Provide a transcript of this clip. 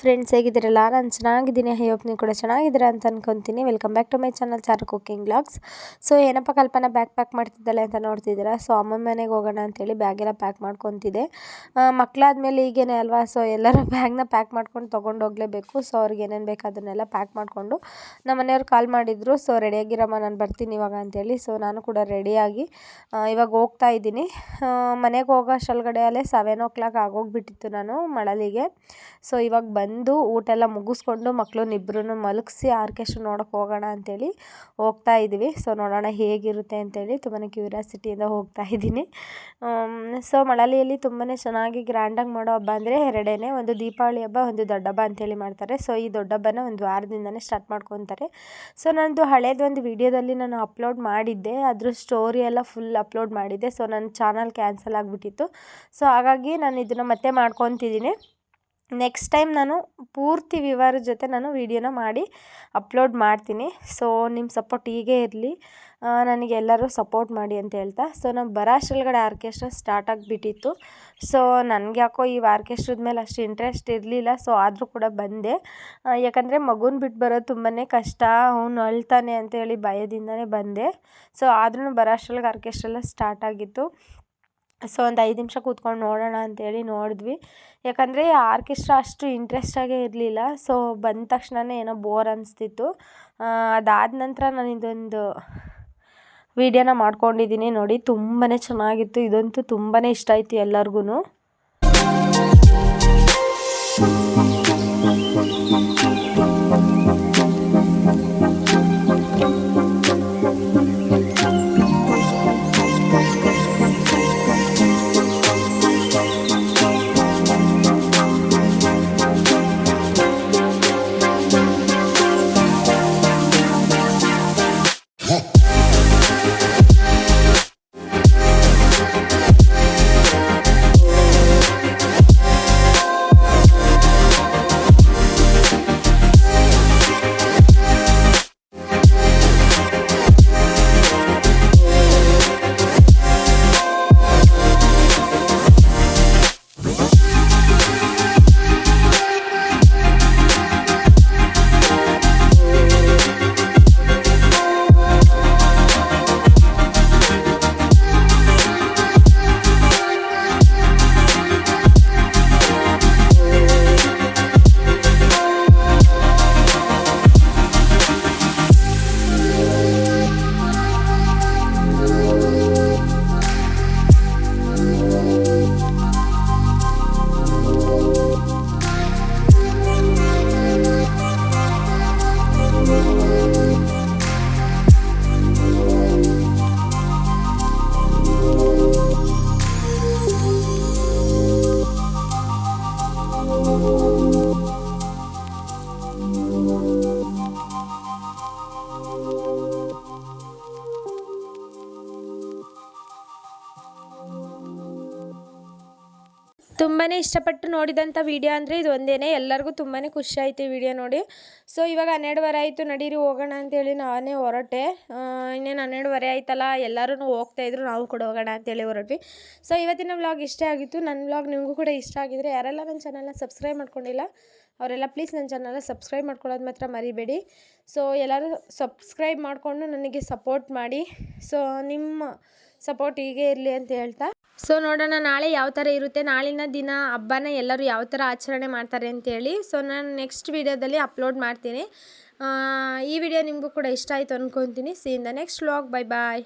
Friends ಹೇಗಿದ್ದೀರಲ್ಲ? ನಾನು ಚೆನ್ನಾಗಿದ್ದೀನಿ. Hope ನೀವು ಕೂಡ ಚೆನ್ನಾಗಿದ್ದೀರಾ ಅಂತ ಅನ್ಕೊತೀನಿ. Welcome back to my channel Charu cooking blogs so ಏನಪ್ಪ ಕಲ್ಪನಾ ಬ್ಯಾಗ್ ಪ್ಯಾಕ್ ಮಾಡ್ತಿದ್ದಲ್ಲ ಅಂತ ನೋಡ್ತಿದ್ದೀರಾ? ಸೊ ಅಮ್ಮ ಮನೆಗೆ ಹೋಗೋಣ ಅಂತೇಳಿ ಬ್ಯಾಗೆಲ್ಲ ಪ್ಯಾಕ್ ಮಾಡ್ಕೊತಿದ್ದೆ. ಮಕ್ಕಳಾದ್ಮೇಲೆ ಈಗೇನೆ ಅಲ್ವಾ? ಸೊ ಎಲ್ಲರೂ ಬ್ಯಾಗ್ನ ಪ್ಯಾಕ್ ಮಾಡ್ಕೊಂಡು ತೊಗೊಂಡು ಹೋಗಲೇಬೇಕು. ಸೊ ಅವ್ರಿಗೆ ಏನೇನು ಬೇಕು ಅದನ್ನೆಲ್ಲ ಪ್ಯಾಕ್ ಮಾಡಿಕೊಂಡು ನಮ್ಮ ಮನೆಯವ್ರು ಕಾಲ್ ಮಾಡಿದ್ರು. ಸೊ ರೆಡಿಯಾಗಿರಮ್ಮ ನಾನು ಬರ್ತೀನಿ ಇವಾಗ ಅಂತೇಳಿ. ಸೊ ನಾನು ಕೂಡ ರೆಡಿಯಾಗಿ ಇವಾಗ ಹೋಗ್ತಾ ಇದ್ದೀನಿ. ಮನೆಗೆ ಹೋಗೋ ಅಷ್ಟೊಳಗಡೆ ಅಲ್ಲೇ ಸೆವೆನ್ ಓ ಕ್ಲಾಕ್ ಆಗೋಗ್ಬಿಟ್ಟಿತ್ತು ನಾನು ಮಳಲಿಗೆ. ಸೊ ಇವಾಗ ಬಂದು ಊಟ ಎಲ್ಲ ಮುಗಿಸ್ಕೊಂಡು ಮಕ್ಕಳನ್ನಿಬ್ರು ಮಲಗಿಸಿ ಆರ್ಕೆಸ್ಟ್ರಾ ನೋಡೋಕೆ ಹೋಗೋಣ ಅಂಥೇಳಿ ಹೋಗ್ತಾ ಇದ್ದೀವಿ ಸೊ ನೋಡೋಣ ಹೇಗಿರುತ್ತೆ ಅಂತೇಳಿ ತುಂಬಾ ಕ್ಯೂರಿಯಾಸಿಟಿಯಿಂದ ಹೋಗ್ತಾ ಇದ್ದೀನಿ. ಸೊ ಮಳಲಿಯಲ್ಲಿ ತುಂಬಾ ಚೆನ್ನಾಗಿ ಗ್ರ್ಯಾಂಡಾಗಿ ಮಾಡೋ ಹಬ್ಬ ಅಂದರೆ ಎರಡೇ ಒಂದು ದೀಪಾವಳಿ ಹಬ್ಬ, ಒಂದು ದೊಡ್ಡ ಹಬ್ಬ ಅಂತೇಳಿ ಮಾಡ್ತಾರೆ. ಸೊ ಈ ದೊಡ್ಡ ಹಬ್ಬನ ಒಂದು ವಾರದಿಂದನೇ ಸ್ಟಾರ್ಟ್ ಮಾಡ್ಕೊತಾರೆ. ಸೊ ನನ್ನದು ಹಳೇದೊಂದು ವಿಡಿಯೋದಲ್ಲಿ ನಾನು ಅಪ್ಲೋಡ್ ಮಾಡಿದ್ದೆ. ಅದ್ರ ಸ್ಟೋರಿ ಎಲ್ಲ ಫುಲ್ ಅಪ್ಲೋಡ್ ಮಾಡಿದ್ದೆ. ಸೊ ನನ್ನ ಚಾನಲ್ ಕ್ಯಾನ್ಸಲ್ ಆಗಿಬಿಟ್ಟಿತ್ತು. ಸೊ ಹಾಗಾಗಿ ನಾನು ಇದನ್ನು ಮತ್ತೆ ಮಾಡ್ಕೊತಿದ್ದೀನಿ. ನೆಕ್ಸ್ಟ್ ಟೈಮ್ ನಾನು ಪೂರ್ತಿ ವಿವರ ಜೊತೆ ನಾನು ವೀಡಿಯೋನ ಮಾಡಿ ಅಪ್ಲೋಡ್ ಮಾಡ್ತೀನಿ. ಸೊ ನಿಮ್ಮ ಸಪೋರ್ಟ್ ಹೀಗೆ ಇರಲಿ. ನನಗೆ ಎಲ್ಲರೂ ಸಪೋರ್ಟ್ ಮಾಡಿ ಅಂತ ಹೇಳ್ತಾ. ಸೊ ನಮ್ಮ ಬರಾಷ್ಟ್ರಲ್ಗಡೆ ಆರ್ಕೆಸ್ಟ್ರಾ ಸ್ಟಾರ್ಟ್ ಆಗಿಬಿಟ್ಟಿತ್ತು. ಸೊ ನನಗೆ ಯಾಕೋ ಈ ಆರ್ಕೆಸ್ಟ್ರದ ಮೇಲೆ ಅಷ್ಟು ಇಂಟ್ರೆಸ್ಟ್ ಇರಲಿಲ್ಲ. ಸೊ ಆದರೂ ಕೂಡ ಬಂದೆ. ಯಾಕಂದರೆ ಮಗುನ ಬಿಟ್ಟು ಬರೋದು ತುಂಬಾ ಕಷ್ಟ. ಅವನು ಅಳ್ತಾನೆ ಅಂತೇಳಿ ಭಯದಿಂದನೇ ಬಂದೆ. ಸೊ ಆದ್ರೂ ಬರಾಷ್ಟ್ರಲ್ಗೆ ಆರ್ಕೆಸ್ಟ್ರೆಲ್ಲ ಸ್ಟಾರ್ಟ್ ಆಗಿತ್ತು. ಸೊ ಒಂದು ಐದು ನಿಮಿಷ ಕೂತ್ಕೊಂಡು ನೋಡೋಣ ಅಂತೇಳಿ ನೋಡಿದ್ವಿ. ಯಾಕಂದರೆ ಆರ್ಕೆಸ್ಟ್ರಾ ಅಷ್ಟು ಇಂಟ್ರೆಸ್ಟಾಗೇ ಇರಲಿಲ್ಲ. ಸೊ ಬಂದ ತಕ್ಷಣವೇ ಏನೋ ಬೋರ್ ಅನಿಸ್ತಿತ್ತು. ಅದಾದ ನಂತರ ನಾನು ಇದೊಂದು ವೀಡಿಯೋನ ಮಾಡ್ಕೊಂಡಿದ್ದೀನಿ ನೋಡಿ. ತುಂಬಾ ಚೆನ್ನಾಗಿತ್ತು. ಇದಂತೂ ತುಂಬಾ ಇಷ್ಟ ಆಯಿತು ಎಲ್ಲರಿಗೂ ತುಂಬಾ ಇಷ್ಟಪಟ್ಟು ನೋಡಿದಂಥ ವೀಡಿಯೋ ಅಂದರೆ ಇದು ಒಂದೇ ಎಲ್ಲರಿಗೂ ತುಂಬಾ ಖುಷಿ ಆಯಿತು ಈ ವಿಡಿಯೋ ನೋಡಿ. ಸೊ ಇವಾಗ ಹನ್ನೆರಡುವರೆ ಆಯಿತು, ನಡೀರಿ, ಹೋಗೋಣ ಅಂತೇಳಿ ನಾನೇ ಹೊರಟೆ. ಇನ್ನೇನು ಹನ್ನೆರಡುವರೆ ಆಯ್ತಲ್ಲ ಎಲ್ಲರೂ ಹೋಗ್ತಾಯಿದ್ರು ನಾವು ಕೂಡ ಹೋಗೋಣ ಅಂತೇಳಿ ಹೊರಟ್ವಿ. ಸೊ ಇವತ್ತಿನ ವ್ಲಾಗ್ ಇಷ್ಟ ಆಗಿತ್ತು. ನನ್ನ ವ್ಲಾಗ್ ನಿಮಗೂ ಕೂಡ ಇಷ್ಟ ಆಗಿದ್ರೆ ಯಾರೆಲ್ಲ ನನ್ನ ಚಾನಲ್ನ ಸಬ್ಸ್ಕ್ರೈಬ್ ಮಾಡ್ಕೊಂಡಿಲ್ಲ, ಅವರೆಲ್ಲ ಪ್ಲೀಸ್ ನನ್ನ ಚಾನಲ್ನ ಸಬ್ಸ್ಕ್ರೈಬ್ ಮಾಡ್ಕೊಳ್ಳೋದು ಮಾತ್ರ ಮರಿಬೇಡಿ. ಸೊ ಎಲ್ಲರೂ ಸಬ್ಸ್ಕ್ರೈಬ್ ಮಾಡಿಕೊಂಡು ನನಗೆ ಸಪೋರ್ಟ್ ಮಾಡಿ. ಸೊ ನಿಮ್ಮ ಸಪೋರ್ಟ್ ಹೀಗೆ ಇರಲಿ ಅಂತ ಹೇಳ್ತಾ. ಸೊ ನೋಡೋಣ ನಾಳೆ ಯಾವ ಥರ ಇರುತ್ತೆ. ನಾಳಿನ ದಿನ ಹಬ್ಬನ ಎಲ್ಲರೂ ಯಾವ ಥರ ಆಚರಣೆ ಮಾಡ್ತಾರೆ ಅಂತೇಳಿ ಸೊ ನಾನು ನೆಕ್ಸ್ಟ್ ವೀಡಿಯೋದಲ್ಲಿ ಅಪ್ಲೋಡ್ ಮಾಡ್ತೀನಿ. ಈ ವಿಡಿಯೋ ನಿಮಗೂ ಕೂಡ ಇಷ್ಟ ಆಯಿತು ಅಂದ್ಕೊತೀನಿ see in next vlog bye bye